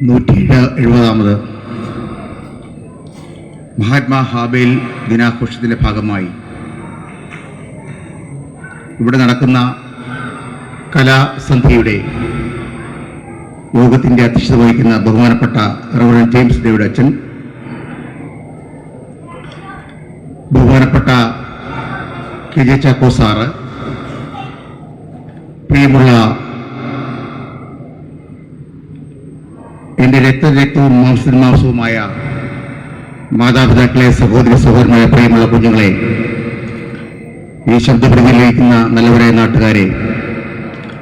നൂറ്റി എഴുപതാമത് മഹാത്മാ ഹാബേൽ ദിനാഘോഷത്തിന്റെ ഭാഗമായി. ഇവിടെ നടക്കുന്ന കലാസന്ധ്യയുടെ യോഗത്തിന്റെ അധ്യക്ഷത വഹിക്കുന്ന ബഹുമാനപ്പെട്ട റവറൻ ജെയിംസ് ഡേവിഡ് അച്ഛൻ ബഹുമാനപ്പെട്ട കെ ജെ ചാക്കോ സാറ് പ്രിയമുള്ള എന്റെ രക്തരക്തവും മാംസം മാംസവുമായ മാതാപിതാക്കളെ സഹോദരി സഹോദരമായ പ്രിയമുള്ള കുഞ്ഞുങ്ങളെ ഈ ശബ്ദപ്രതിയിലിരിക്കുന്ന നല്ലവരായ നാട്ടുകാരെ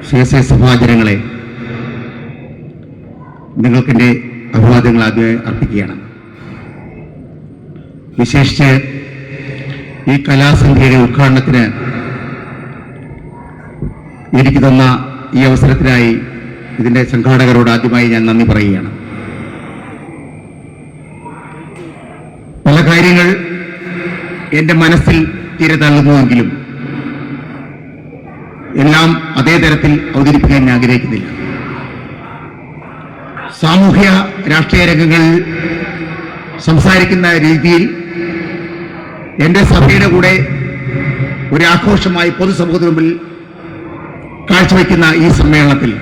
സി സഭാചരങ്ങളെ നിങ്ങൾക്കെന്റെ അഭിവാദ്യങ്ങൾ ആദ്യമായി അർപ്പിക്കുകയാണ്. വിശേഷിച്ച് ഈ കലാസന്ധ്യയുടെ ഉദ്ഘാടനത്തിന് എനിക്ക് തന്ന ഈ അവസരത്തിനായി ഇതിന്റെ സംഘാടകരോട് ആദ്യമായി ഞാൻ നന്ദി പറയുകയാണ് പല കാര്യങ്ങൾ എന്റെ മനസ്സിൽ തീരെ തള്ളുന്നുവെങ്കിലും എല്ലാം അതേ തരത്തിൽ അവതരിപ്പിക്കാൻ ഞാൻ ആഗ്രഹിക്കുന്നില്ല. സാമൂഹ്യ രാഷ്ട്രീയ രംഗങ്ങളിൽ സംസാരിക്കുന്ന രീതിയിൽ എന്റെ സഭയുടെ കൂടെ ഒരു ആഘോഷമായി പൊതുസമൂഹത്തിന് മുമ്പിൽ കാഴ്ചവെക്കുന്ന ഈ സമ്മേളനത്തിൽ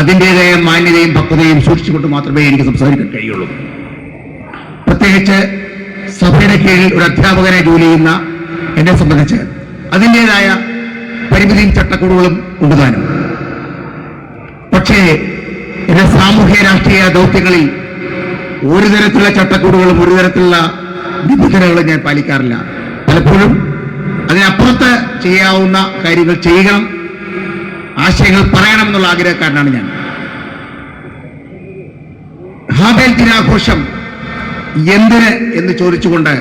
അതിന്റെതായ മാന്യതയും പക്വതയും സൂക്ഷിച്ചുകൊണ്ട് മാത്രമേ എനിക്ക് സംസാരിക്കാൻ കഴിയുള്ളൂ. പ്രത്യേകിച്ച് സഭയുടെ കീഴിൽ ഒരു അധ്യാപകനെ ജോലി ചെയ്യുന്ന എന്നെ സംബന്ധിച്ച് അതിന്റെതായ പരിമിതിയും ചട്ടക്കൂടുകളും ഉണ്ടാനും പക്ഷേ എന്റെ സാമൂഹ്യ രാഷ്ട്രീയ ദൗത്യങ്ങളിൽ ഒരു തരത്തിലുള്ള ചട്ടക്കൂടുകളും ഒരു തരത്തിലുള്ള നിബന്ധനകളും ഞാൻ പാലിക്കാറില്ല. പലപ്പോഴും അതിനപ്പുറത്ത് ചെയ്യാവുന്ന കാര്യങ്ങൾ ചെയ്യണം ആശയങ്ങൾ പറയണമെന്നുള്ള ആഗ്രഹക്കാരനാണ് ഞാൻ. ഹാബേൽ ദിനാഘോഷം എന്തിന് എന്ന് ചോദിച്ചുകൊണ്ട്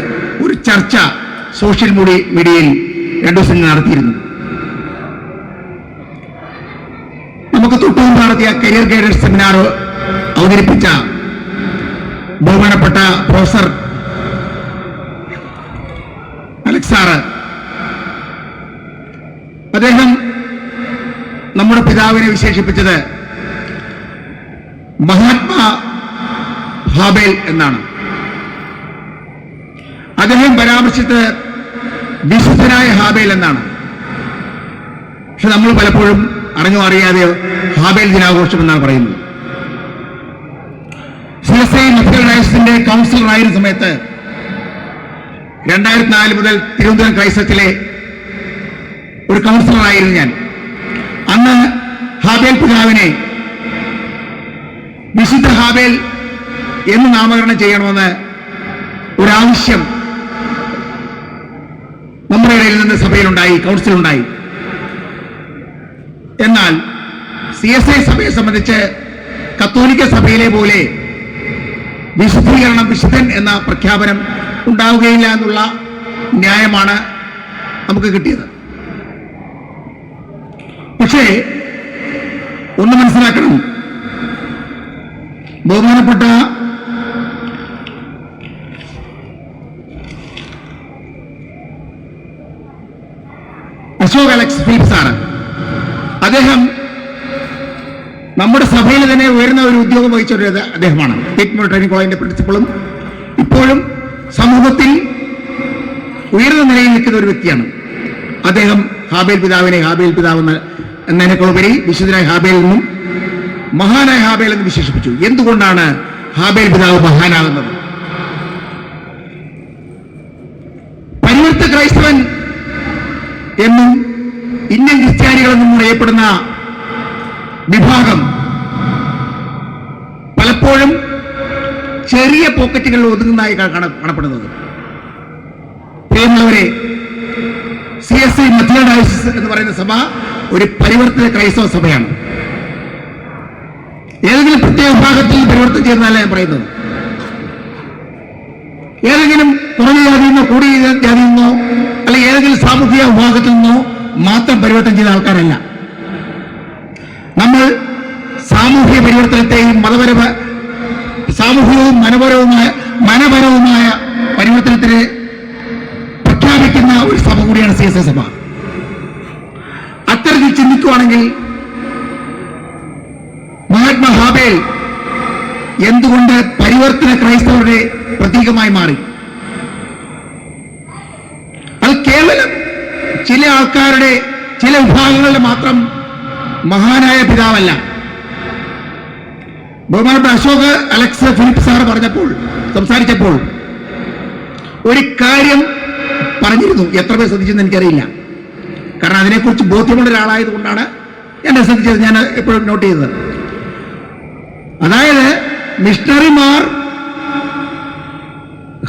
ഒരു ചർച്ച സോഷ്യൽ മീഡിയ മീഡിയയിൽ രണ്ടു ദിവസം നടത്തിയിരുന്നു. നമുക്ക് തൊട്ടുമുമ്പ് നടത്തിയ കരിയർ ഗൈഡൻസ് സെമിനാർ അവതരിപ്പിച്ച ബഹുമാനപ്പെട്ട പ്രൊഫസർ അലക്സാറ് അദ്ദേഹം നമ്മുടെ പിതാവിനെ വിശേഷിപ്പിച്ചത് മഹാത്മാ ഹാബേൽ എന്നാണ്. അദ്ദേഹം പരാമർശിച്ചത് വിശുദ്ധനായ ഹാബേൽ എന്നാണ്. പക്ഷെ നമ്മൾ പലപ്പോഴും അറിഞ്ഞോ അറിയാതെയോ ഹാബേൽ ദിനാഘോഷം എന്നാണ് പറയുന്നത്. സി എസ് കൗൺസിലറായിരുന്ന സമയത്ത് രണ്ടായിരത്തി നാല് മുതൽ തിരുവനന്തപുരം ക്രൈസ്തത്തിലെ ഒരു കൗൺസിലറായിരുന്നു ഞാൻ. അന്ന് ഹാബേൽ പിതാവിനെ വിശുദ്ധ ഹാബേൽ എന്ന് നാമകരണം ചെയ്യണമെന്ന് ഒരാവശ്യം ഇടയിൽ നിന്ന് സഭയിലുണ്ടായി കൗൺസിലുണ്ടായി. എന്നാൽ സി എസ് ഐ സഭയെ സംബന്ധിച്ച് കത്തോലിക്ക സഭയിലെ പോലെ വിശുദ്ധീകരണം വിശുദ്ധൻ എന്ന പ്രഖ്യാപനം ഉണ്ടാവുകയില്ല എന്നുള്ള ന്യായമാണ് നമുക്ക് കിട്ടിയത്. പക്ഷേ ഒന്ന് മനസ്സിലാക്കണം. ബഹുമാനപ്പെട്ട അശോക് അലക്സ് ഫിലിപ്സ് ആണ് അദ്ദേഹം നമ്മുടെ സഭയിൽ തന്നെ ഉയർന്ന ഒരു ഉദ്യോഗം വഹിച്ച ഒരു അദ്ദേഹമാണ്. സ്റ്റേറ്റ് ട്രെയിനിങ് കോളേജിന്റെ പ്രിൻസിപ്പളും ഇപ്പോഴും സമൂഹത്തിൽ ഉയർന്ന നിലയിൽ നിൽക്കുന്ന ഒരു വ്യക്തിയാണ്. അദ്ദേഹം ഹാബേൽ പിതാവിനെ ഹാബേൽ പിതാവ് എന്ന എന്നതിനേക്കാളുപരി വിശുദ്ധനായ ഹാബേൽ എന്നും മഹാനായ ഹാബേൽ എന്ന് വിശേഷിപ്പിച്ചു. എന്തുകൊണ്ടാണ് ഹാബേൽ പിതാവ് മഹാനാകുന്നത് പരിവർത്ത ക്രൈസ്തവൻ എന്നും ഇന്ത്യൻ ക്രിസ്ത്യാനികളെന്നും അറിയപ്പെടുന്ന വിഭാഗം. പലപ്പോഴും ചെറിയ പോക്കറ്റുകളിൽ ഒതുങ്ങുന്നതായി കാണപ്പെടുന്നത്. പ്രിയമുള്ളവരെ സി എസ് ഐ മെത്തഡൈസിസ് എന്ന് പറയുന്ന സഭ ഒരു പരിവർത്തന ക്രൈസ്തവ സഭയാണ്. ഏതെങ്കിലും പ്രത്യേക വിഭാഗത്തിൽ പരിവർത്തനം ചെയ്യുന്നതല്ല ഞാൻ പറയുന്നത്. ഏതെങ്കിലും കുറഞ്ഞ ജാതിയിൽ നിന്നോ കൂടിയ ജാതിയിൽ നിന്നോ അല്ലെങ്കിൽ ഏതെങ്കിലും സാമൂഹിക വിഭാഗത്തിൽ നിന്നോ മാത്രം പരിവർത്തനം ചെയ്ത ആൾക്കാരല്ല. നമ്മൾ സാമൂഹ്യ പരിവർത്തനത്തെയും മതപരമ സാമൂഹികവും മനപരവുമായ മനപരവുമായ പരിവർത്തനത്തിന് പ്രഖ്യാപിക്കുന്ന ഒരു സഭ കൂടിയാണ് സി എസ് എസ് സഭ. അത്തരത്തിൽ ചിന്തിക്കുവാണെങ്കിൽ മഹാത്മാ ഹാബേൽ എന്തുകൊണ്ട് പരിവർത്തന ക്രൈസ്തവരുടെ പ്രതീകമായി മാറി? അത് കേവലം ചില ആൾക്കാരുടെ ചില വിഭാഗങ്ങളുടെ മാത്രം മഹാനായ പിതാവല്ല. ബഹുമാനപ്പെട്ട അശോക് അലക്സ് ഫിലിപ്പ് സാർ പറഞ്ഞപ്പോൾ സംസാരിച്ചപ്പോൾ ഒരു കാര്യം പറഞ്ഞിരുന്നു. എത്ര പേർ ശ്രദ്ധിച്ചെന്ന് എനിക്കറിയില്ല. കാരണം അതിനെക്കുറിച്ച് ബോധ്യമുള്ള ഒരാളായതുകൊണ്ടാണ് എന്നെ ശ്രദ്ധിച്ചത്. ഞാൻ എപ്പോഴും നോട്ട് ചെയ്തത്. അതായത് മിഷണറിമാർ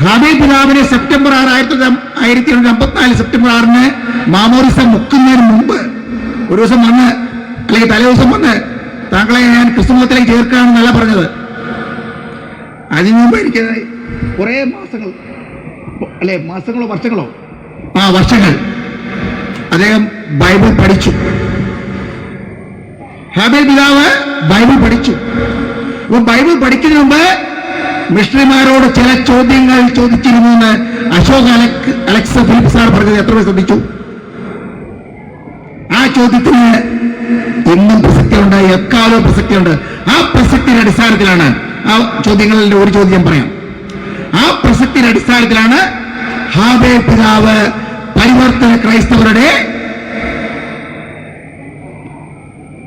ഹാബി പിതാവിനെ സെപ്റ്റംബർ ആറ് ആയിരത്തി ആയിരത്തി എണ്ണൂറ്റി അമ്പത്തിനാല് സെപ്റ്റംബർ ആറിന് മാമോറിസം മുക്കുന്നതിന് മുമ്പ് ഒരു ദിവസം വന്ന് അല്ലെങ്കിൽ തലേ ദിവസം വന്ന് താങ്കളെ ഞാൻ ക്രിസ്തുമതത്തിലേക്ക് ചേർക്കുകയാണെന്നല്ല പറഞ്ഞത്. അതിനു മുമ്പ് എനിക്ക് കുറേ മാസങ്ങൾ അല്ലെ മാസങ്ങളോ വർഷങ്ങളോ? ആ വർഷങ്ങൾ. അദ്ദേഹം ബൈബിൾ പഠിച്ചു. ഹാബേൽ പിതാവ് ബൈബിൾ പഠിച്ചു. അപ്പൊ ബൈബിൾ പഠിക്കുന്നതിന് മുമ്പ് മിഷണറിമാരോട് ചില ചോദ്യങ്ങൾ ചോദിച്ചിരുന്നു എന്ന് അശോക് അലക്സ് ഫിലിപ്പ് സാർ പറഞ്ഞത് എത്ര ശ്രദ്ധിച്ചു? ആ ചോദ്യത്തിന് ഇന്നും പ്രസക്തിയുണ്ട് എക്കാലവും പ്രസക്തിയുണ്ട്. ആ പ്രസക്തിയുടെ അടിസ്ഥാനത്തിലാണ് ആ ചോദ്യങ്ങളുടെ ഒരു ചോദ്യം പറയാം. ആ പ്രസക്തിയുടെ അടിസ്ഥാനത്തിലാണ് ഹാബേ പിതാവ് പരിവർത്തന ക്രൈസ്തവരുടെ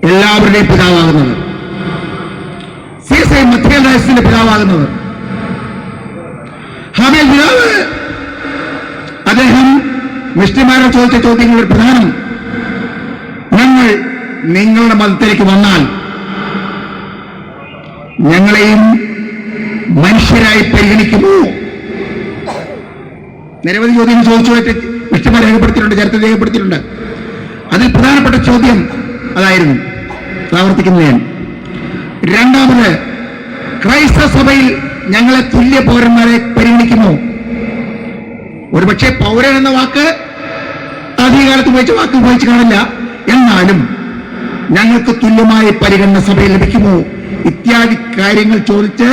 എല്ലാവരുടെയും പിതാവാകുന്നത്. C psi I മധ്യദാസിന്റെ പിതാവാകുന്നത്. ഹാബേ പിതാവ് അദ്ദേഹം മിഷ്ടിമാരുടെ ചോദിച്ച ചോദ്യങ്ങളുടെ പ്രധാനം നിങ്ങളുടെ മതത്തിലേക്ക് വന്നാൽ ഞങ്ങളെയും മനുഷ്യരായി പരിഗണിക്കുമോ? നിരവധി ചോദ്യങ്ങൾ ചോദിച്ചുമായിട്ട് മിഷ്ടമാർ രേഖപ്പെടുത്തിയിട്ടുണ്ട് ചരിത്രം രേഖപ്പെടുത്തിയിട്ടുണ്ട്. അതിൽ പ്രധാനപ്പെട്ട ചോദ്യം അതായിരുന്നു ആവർത്തിക്കുന്നു ഞാൻ രണ്ടാമത് ക്രൈസ്തവ സഭയിൽ ഞങ്ങളെ തുല്യ പൗരന്മാരെ പരിഗണിക്കുമോ? ഒരുപക്ഷെ പൗരൻ എന്ന വാക്ക് ആദ്യകാലത്ത് ഉപയോഗിച്ച വാക്ക് ഉപയോഗിച്ച് കാണില്ല. എന്നാലും ഞങ്ങൾക്ക് തുല്യമായ പരിഗണന സഭയിൽ ലഭിക്കുമോ? ഇത്യാദി കാര്യങ്ങൾ ചോദിച്ച്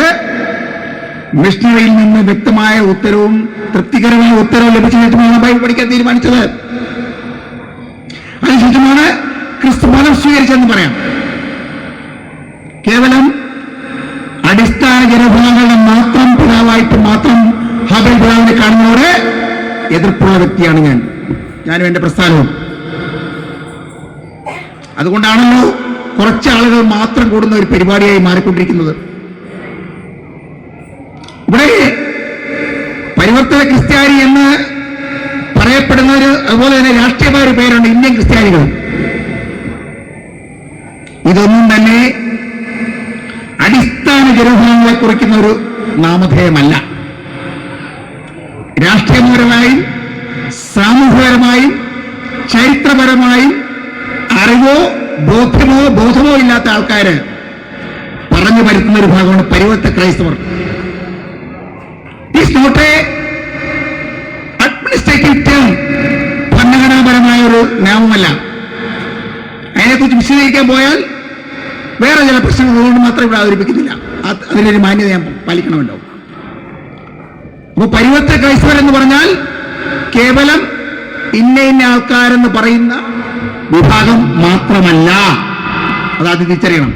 മിഷണറിയിൽ നിന്ന് വ്യക്തമായ ഉത്തരവും തൃപ്തികരമായ ഉത്തരവും ലഭിച്ച ശേഷമാണ് ബൈബിൾ പഠിക്കാൻ തീരുമാനിച്ചത്. അതിനുശേഷമാണ് ക്രിസ്തു മതം സ്വീകരിച്ചതെന്ന് പറയാം. കേവലം അടിസ്ഥാന ജനവിഭാഗങ്ങളുടെ മാത്രം പിതാവായിട്ട് മാത്രം ഹബൽ പിതാവിനെ കാണുന്നവരെ എതിർപ്പുള്ള വ്യക്തിയാണ് ഞാൻ. ഞാനും എന്റെ പ്രസ്ഥാനവും. അതുകൊണ്ടാണല്ലോ കുറച്ച് ആളുകൾ മാത്രം കൂടുന്ന ഒരു പരിപാടിയായി മാറിക്കൊണ്ടിരിക്കുന്നത്. ഇവിടെ പരിവർത്തന ക്രിസ്ത്യാനി എന്ന് പറയപ്പെടുന്നവര് അതുപോലെ തന്നെ രാഷ്ട്രീയമായ ഒരു പേരാണ് ഇന്ത്യൻ ക്രിസ്ത്യാനികൾ. ഇതൊന്നും തന്നെ അടിസ്ഥാന ജനവിഭാഗങ്ങളെ കുറിക്കുന്ന ഒരു നാമധേയമല്ല. രാഷ്ട്രീയപരമായും സാമൂഹികപരമായും ചരിത്രപരമായും ബോധമോ ഇല്ലാത്ത ആൾക്കാര് പറഞ്ഞു വരുത്തുന്ന ഒരു ഭാഗമാണ് പരിവർത്ത ക്രൈസ്തവർ. അഡ്മിനിസ്ട്രേറ്റീവ് ഭരണഘടനാപരമായ ഒരു നിയമമല്ല അതിനെക്കുറിച്ച് വിശദീകരിക്കാൻ പോയാൽ വേറെ ചില പ്രശ്നങ്ങൾ ഉള്ളതുകൊണ്ട് മാത്രം ഇവിടെ അവതരിപ്പിക്കുന്നില്ല. അത് അതിനൊരു മാന്യത ഞാൻ പാലിക്കണമല്ലോ. അപ്പൊ പരിവർത്ത ക്രൈസ്തവർ എന്ന് പറഞ്ഞാൽ കേവലം ഇന്ന ഇന്ന ആൾക്കാരെന്ന് പറയുന്ന വിഭാഗം മാത്രമല്ല. അത് ആദ്യം തിരിച്ചറിയണം.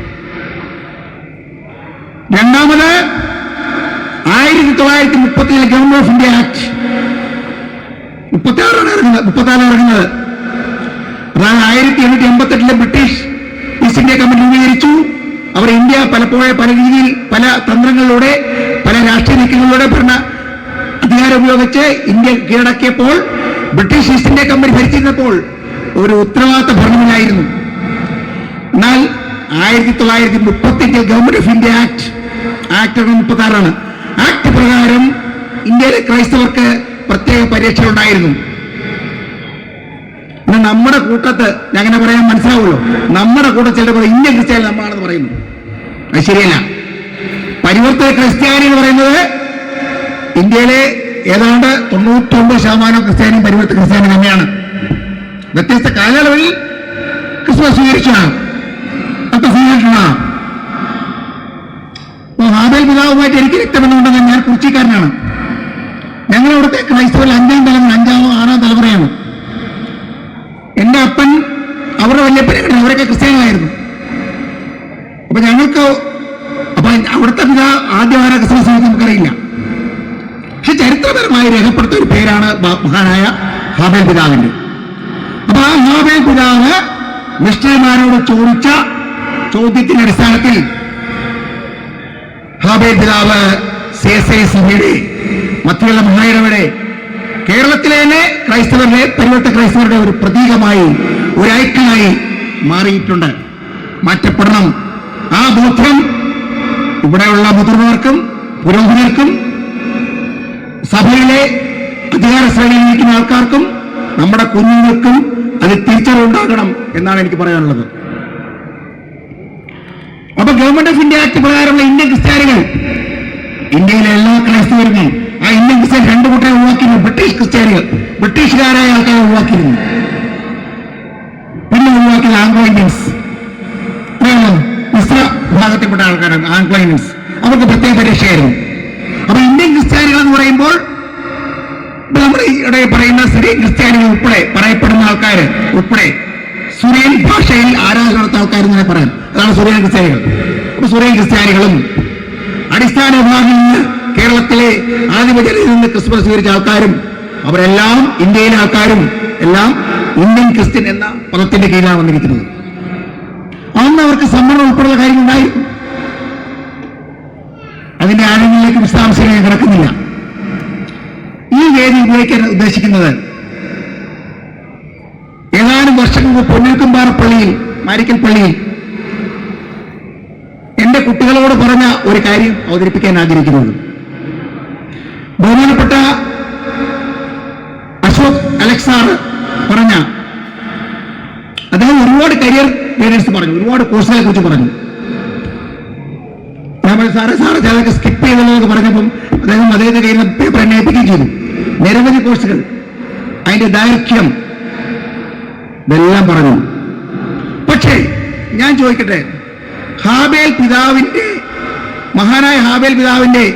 രണ്ടാമത് ആയിരത്തി തൊള്ളായിരത്തി മുപ്പത്തിയേഴ് ഗവൺമെന്റ് ഓഫ് ഇന്ത്യ ആക്ട് മുപ്പത്തി ആറാണ് ഇറങ്ങുന്നത് മുപ്പത്തി ഇറങ്ങുന്നത്. അതായത് ആയിരത്തി എണ്ണൂറ്റി എൺപത്തെട്ടിലെ ബ്രിട്ടീഷ് ഈസ്റ്റ് ഇന്ത്യ കമ്പനി രൂപീകരിച്ചു. അവർ ഇന്ത്യ പലപ്പോഴും പല രീതിയിൽ പല തന്ത്രങ്ങളിലൂടെ പല രാഷ്ട്രീയ നീക്കങ്ങളിലൂടെ ഭരണ അധികാരം ഉപയോഗിച്ച് ഇന്ത്യ കീഴടക്കിയപ്പോൾ ബ്രിട്ടീഷ് ഈസ്റ്റ് ഇന്ത്യ കമ്പനി ഭരിച്ചിരുന്നപ്പോൾ ഒരു ഉത്തരവാദിത്ത ഭരണമില്ലായിരുന്നു എന്നാൽ ആയിരത്തി തൊള്ളായിരത്തി മുപ്പത്തിയഞ്ചിൽ government of India act act മുപ്പത്തി ആറാണ് ആക്ട് പ്രകാരം ഇന്ത്യയിലെ ക്രൈസ്തവർക്ക് പ്രത്യേക പരീക്ഷ ഉണ്ടായിരുന്നു നമ്മുടെ കൂട്ടത്ത് ഞാൻ അങ്ങനെ പറയാൻ മനസ്സിലാവുമല്ലോ. നമ്മുടെ കൂടെ ചിലപ്പോൾ ഇന്ത്യൻ ക്രിസ്ത്യാനി നമ്മളാണെന്ന് പറയുന്നു. അത് ശരിയല്ല. പരിവർത്തന ക്രിസ്ത്യാനി എന്ന് പറയുന്നത് ഇന്ത്യയിലെ ഏതാണ്ട് തൊണ്ണൂറ്റൊമ്പത് ശതമാനം ക്രിസ്ത്യാനിയും പരിവർത്തന ക്രിസ്ത്യാനി തന്നെയാണ്. വ്യത്യസ്ത കാലയളവിൽ ക്രിസ്മസ് സ്വീകരിച്ചതാണ്. ഒക്കെ ഓ ഹാബേൽ പിതാവുമായിട്ട് എനിക്ക് രക്തബന്ധമുണ്ടെന്ന് ഞാൻ കുറിച്ചിക്കാരനാണ്. ഞങ്ങളവിടുത്തെ ക്രൈസ്തവരിൽ അഞ്ചാം തലമുറ അഞ്ചാമോ ആറാം തലമുറയാണ്. എന്റെ അപ്പൻ അവരുടെ വല്യപ്പനെ കണ്ടു. അവരൊക്കെ ക്രിസ്ത്യാനികളായിരുന്നു. അപ്പൊ ഞങ്ങൾക്ക് അപ്പൊ അവിടുത്തെ പിതാവ് ആദ്യം ആരാ ക്രിസ്മസ് നമുക്കറിയില്ല. പക്ഷെ ചരിത്രപരമായി രേഖപ്പെടുത്ത ഒരു പേരാണ് മഹാനായ ഹാബേൽ പിതാവിന്റെ അപ്പൊ ആ ഹാബേൽ പിതാവ് മിസ്റ്റർമാരോട് ചോദിച്ച ചോദ്യത്തിന്റെ അടിസ്ഥാനത്തിൽ ഹാബേ പിതാവ് സി എസ് ഐ സഭയുടെ മധ്യയുള്ള മഹായിടവിടെ കേരളത്തിലെ തന്നെ ക്രൈസ്തവരുടെ പരിവർത്ത ക്രൈസ്തവരുടെ ഒരു പ്രതീകമായി ഒരു ഐക്യമായി മാറിയിട്ടുണ്ട്. മാറ്റപ്പെടണം. ആ ബോധ്യം ഇവിടെയുള്ള മുതിർന്നവർക്കും പുരോഹിതർക്കും സഭയിലെ അധികാര ശ്രേണിയിൽ നിൽക്കുന്ന ആൾക്കാർക്കും നമ്മുടെ കുഞ്ഞുങ്ങൾക്കും അത് തിരിച്ചറിവുണ്ടാകണം എന്നാണ് എനിക്ക് പറയാനുള്ളത്. ഗവൺമെന്റ് ഓഫ് ഇന്ത്യ ആക്ട് പ്രകാരമുള്ള ഇന്ത്യൻ ക്രിസ്ത്യാനികൾ ഇന്ത്യയിലെ എല്ലാ ക്രൈസ്തവരും ആ ഇന്ത്യൻ ക്രിസ്ത്യൻ രണ്ടു കൂട്ടരെ ഒഴിവാക്കിയിരുന്നു ബ്രിട്ടീഷ് ക്രിസ്ത്യാനികൾ ബ്രിട്ടീഷുകാരായ ആൾക്കാരെ ഒഴിവാക്കിയിരുന്നു പിന്നെ ഒഴിവാക്കിയത് ആംഗ്ലോ ഇന്ത്യൻസ് മിശ്ര വിഭാഗത്തിൽപ്പെട്ട ആൾക്കാരാണ് ആംഗ്ലോ ഇന്ത്യൻസ് അവർക്ക് പ്രത്യേക പരീക്ഷയായിരുന്നു അപ്പൊ ഇന്ത്യൻ ക്രിസ്ത്യാനികൾ എന്ന് പറയുമ്പോൾ നമ്മുടെ ഇവിടെ പറയുന്ന സിറിയൻ ക്രിസ്ത്യാനികൾ ഉൾപ്പെടെ പറയപ്പെടുന്ന ആൾക്കാർ ഉൾപ്പെടെ സുറിയൻ ഭാഷയിൽ ആരാധന നടത്ത ആൾക്കാർ എന്ന് പറയാം. അതാണ് സുറിയൻ ക്രിസ്ത്യാനികൾ. അപ്പൊ സുറിയൻ ക്രിസ്ത്യാനികളും അടിസ്ഥാന വിഭാഗം നിന്ന് കേരളത്തിലെ ആദിപജനയിൽ നിന്ന് ക്രിസ്മസ് സ്വീകരിച്ച ആൾക്കാരും അവരെല്ലാം ഇന്ത്യയിലെ ആൾക്കാരും എല്ലാം ഇന്ത്യൻ ക്രിസ്ത്യൻ എന്ന പദത്തിന്റെ കീഴിലാണ് വന്നിരിക്കുന്നത്. അന്ന് അവർക്ക് സമ്മർദ്ദം ഉൾപ്പെടെയുള്ള ഉണ്ടായി അതിന്റെ ആഴങ്ങളിലേക്ക് വിശദാംശങ്ങൾ ഞാൻ കിടക്കുന്നില്ല. ഈ വേദി ഉപയോഗിക്കാൻ ഉദ്ദേശിക്കുന്നത് വർഷങ്ങൾ മുമ്പ് പൊന്നിൽക്കുംപാറ പള്ളിയിൽ മാരിക്കൽ പള്ളിയിൽ എന്റെ കുട്ടികളോട് പറഞ്ഞ ഒരു കാര്യം അവതരിപ്പിക്കാൻ ആഗ്രഹിക്കുന്നത്. ബഹുമാനപ്പെട്ട അശോക് അലക്സാർ പറഞ്ഞ അദ്ദേഹം ഒരുപാട് കരിയർ ഗൈഡൻസ് പറഞ്ഞു ഒരുപാട് കോഴ്സുകളെ കുറിച്ച് പറഞ്ഞു. പറഞ്ഞു, സാറേ സാറ് സ്കിപ്പ് ചെയ്തതെന്നൊക്കെ പറഞ്ഞപ്പം അദ്ദേഹം അദ്ദേഹത്തെ കയ്യിൽ നിന്ന് പേപ്പർ എന്നെ ചെയ്തു. നിരവധി കോഴ്സുകൾ അതിന്റെ ദൈർഘ്യം ഇതെല്ലാം പറഞ്ഞു. പക്ഷേ ഞാൻ ചോദിക്കട്ടെ ഹാബേൽ പിതാവിന്റെ മഹാനായ ഹാബേൽ പിതാവിന്റെ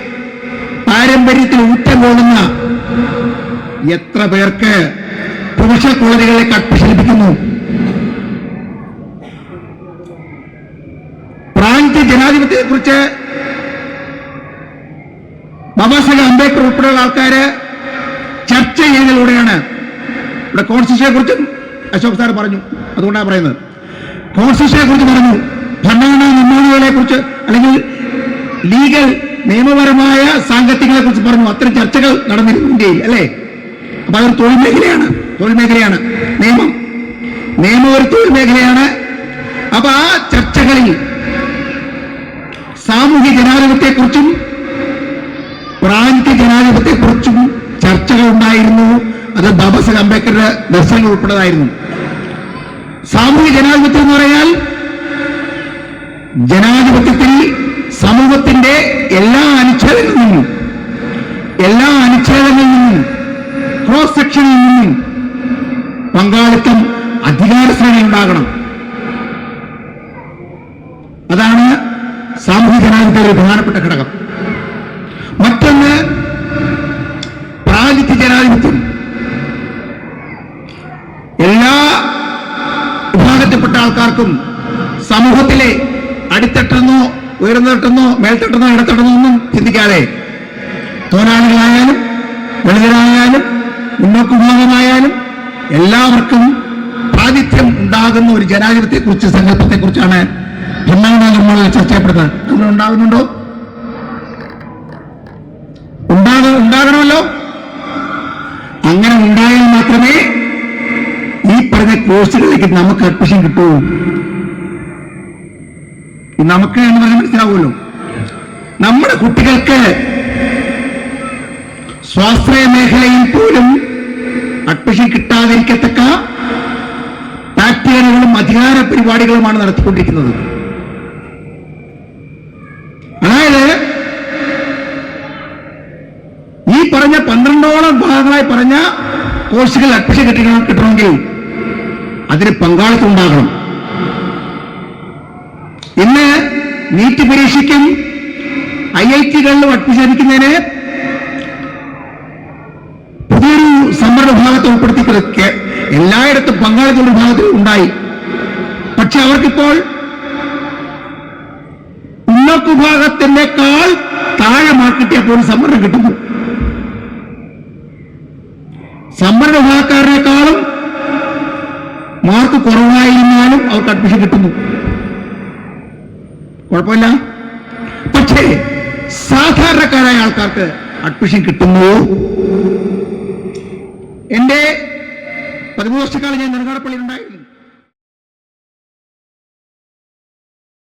പാരമ്പര്യത്തിൽ ഊറ്റം കൊള്ളുന്ന എത്ര പേർക്ക് പുരുഷ കോളനികളെ കട്ടിശലിപ്പിക്കുന്നു പ്രാന്ത്യ ജനാധിപത്യത്തെ കുറിച്ച് ബാബാസാഹേബ് അംബേദ്കർ ഉൾപ്പെടെയുള്ള ആൾക്കാര് ചർച്ച ചെയ്യുന്നതിലൂടെയാണ് ഇവിടെ കോൺസ്റ്റിറ്റ്യൂഷനെ കുറിച്ചും അശോക് സാർ പറഞ്ഞു. അതുകൊണ്ടാണ് പറയുന്നത്. കോൺസ്റ്റിറ്റ്യൂഷനെ കുറിച്ച് പറഞ്ഞു. ഭരണഘടനാ നിർമ്മാണങ്ങളെ കുറിച്ച് അല്ലെങ്കിൽ ലീഗൽ നിയമപരമായ സാങ്കത്യങ്ങളെ കുറിച്ച് പറഞ്ഞു. അത്തരം ചർച്ചകൾ നടന്നിരുന്നു ഇന്ത്യയിൽ അല്ലേ? അപ്പൊ അതൊരു തൊഴിൽ മേഖലയാണ്. തൊഴിൽ മേഖലയാണ്. നിയമം. നിയമം ഒരു തൊഴിൽ മേഖലയാണ്. അപ്പൊ ആ ചർച്ചകളിൽ സാമൂഹ്യ ജനാധിപത്യത്തെക്കുറിച്ചും പ്രാന്തിക ജനാധിപത്യത്തെക്കുറിച്ചും ചർച്ചകൾ ഉണ്ടായിരുന്നു. അത് ബാബാ സാഹേബ് അംബേദ്കറുടെ ദർശനങ്ങൾ ഉൾപ്പെട്ടതായിരുന്നു. സാമൂഹ്യ ജനാധിപത്യം എന്ന് പറഞ്ഞാൽ ജനാധിപത്യത്തിൽ സമൂഹത്തിന്റെ എല്ലാ അനുച്ഛേദങ്ങളിൽ നിന്നും എല്ലാ അനുച്ഛേദങ്ങളിൽ നിന്നും ക്രോസ് സെക്ഷനിൽ നിന്നും പങ്കാളിത്തം അധികാര ശ്രേണി ഉണ്ടാകണം. അതാണ് സാമൂഹ്യ ജനാധിപത്യത്തിലെ പ്രധാനപ്പെട്ട ഘടകം മറ്റൊന്ന് പ്രാതിഥ്യ ജനാധിപത്യം എല്ലാ ആൾക്കാർക്കും സമൂഹത്തിലെ അടിത്തട്ടെന്നോ ഉയർന്നതട്ടെന്നോ മേൽത്തട്ടെന്നോ ഇടത്തട്ടെന്നോ ഒന്നും ചിന്തിക്കാതെ തൊഴിലാളികളായാലും ദളിതരായാലും മുന്നോക്ക വിഭാഗമായാലും എല്ലാവർക്കും പ്രാതിഥ്യം ഉണ്ടാകുന്ന ഒരു ജനാധിപത്യത്തെക്കുറിച്ച് സങ്കല്പത്തെക്കുറിച്ചാണ് ഭരണഘടനാ നിർമ്മാണം ചർച്ച ചെയ്യപ്പെടുന്നത്. അങ്ങനെ ഉണ്ടാകുന്നുണ്ടോ? ഉണ്ടാക ഉണ്ടാകണമല്ലോ. അങ്ങനെ ഉണ്ടായാൽ മാത്രമേ ഈ പറഞ്ഞ കോഴ്സുകളിലേക്ക് നമുക്ക് അഡ്മിഷൻ കിട്ടൂ. നമുക്ക് എന്ന് പറഞ്ഞാൽ മനസ്സിലാവുമല്ലോ. നമ്മുടെ കുട്ടികൾക്ക് സ്വാശ്രയ മേഖലയിൽ പോലും അഡ്മിഷൻ കിട്ടാതിരിക്കത്തക്ക പാറ്റേണുകളും അധികാര പരിപാടികളുമാണ് നടത്തിക്കൊണ്ടിരിക്കുന്നത്. അതായത് ഈ പറഞ്ഞ പന്ത്രണ്ടോളം ഭാഗങ്ങളായി പറഞ്ഞ കോഴ്സുകൾ അഡ്മിഷൻ കിട്ടണം കിട്ടണമെങ്കിൽ അതിന് പങ്കാളിത്തം ഉണ്ടാകണം. ഇന്ന് നീറ്റ് പരീക്ഷയ്ക്കും ഐ ഐ ടികളിലും അഡ്മിഷൻ ലഭിക്കുന്നതിന് പുതിയൊരു സമ്മർദ്ദ വിഭാഗത്തെ ഉൾപ്പെടുത്തി എല്ലായിടത്തും പങ്കാളിത്ത വിഭാഗത്തിൽ ഉണ്ടായി. പക്ഷെ അവർക്കിപ്പോൾ ഉന്നക്ക് വിഭാഗത്തിനേക്കാൾ താഴെ മാർക്ക് കിട്ടിയാൽ പോലും സംവരണം കിട്ടുന്നു. സംവരണ വിഭാഗക്കാരനേക്കാളും മാർക്ക് കുറവായിരുന്നാലും അവർക്ക് അഡ്മിഷൻ കിട്ടുന്നു. കുഴപ്പമില്ല. പക്ഷേ സാധാരണക്കാരായ ആൾക്കാർക്ക് അഡ്മിഷൻ കിട്ടുന്നുവോ എന്റെ പതിമൂന്ന് വർഷക്കാലം ഞാൻ നെടുങ്ങാടപ്പള്ളിയിലുണ്ടായി